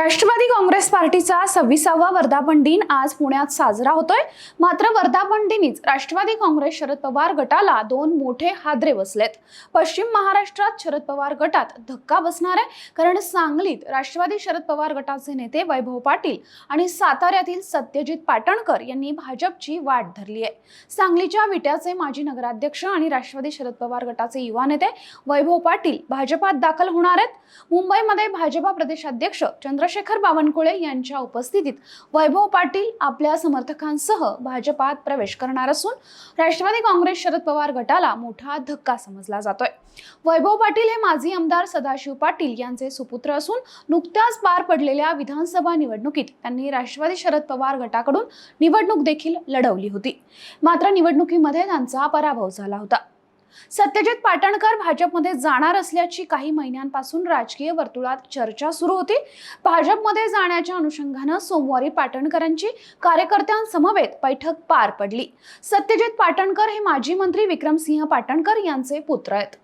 राष्ट्रवादी काँग्रेस पार्टीचा सव्वीसावा वर्धापन दिन आज पुण्यात साजरा होतोय. मात्र वर्धापन दिनीच राष्ट्रवादी काँग्रेस शरद पवार गटाला दोन मोठे हादरे बसलेत. पश्चिम महाराष्ट्रात शरद पवार गटात धक्का बसणार आहे कारण सांगलीत राष्ट्रवादी शरद पवार गटाचे नेते वैभव पाटील आणि साताऱ्यातील सत्यजित पाटणकर यांनी भाजपची वाट धरली आहे. सांगलीच्या विट्याचे माजी नगराध्यक्ष आणि राष्ट्रवादी शरद पवार गटाचे युवा नेते वैभव पाटील भाजपात दाखल होणार आहेत. मुंबईमध्ये भाजपा प्रदेशाध्यक्ष चंद्र चंद्रशेखर बावनकुळे यांच्या उपस्थितीत वैभव पाटील आपल्या समर्थकांसह भाजपात प्रवेश करणार असून राष्ट्रवादी काँग्रेस शरद पवार गटाला मोठा धक्का समजला जातोय. वैभव पाटील हे माजी आमदार सदाशिव पाटील यांचे सुपुत्र असून नुकत्याच पार पडलेल्या विधानसभा निवडणुकीत त्यांनी राष्ट्रवादी शरद पवार गटाकडून निवडणूक देखील लढवली होती. मात्र निवडणुकीमध्ये त्यांचा पराभव झाला होता. सत्यजित पाटणकर भाजपमध्ये जाणार असल्याची काही महिन्यांपासून राजकीय वर्तुळात चर्चा सुरू होती. भाजपमध्ये जाण्याच्या अनुषंगानं सोमवारी पाटणकरांची कार्यकर्त्यांसमवेत बैठक पार पडली. सत्यजित पाटणकर हे माजी मंत्री विक्रमसिंह पाटणकर यांचे पुत्र आहेत.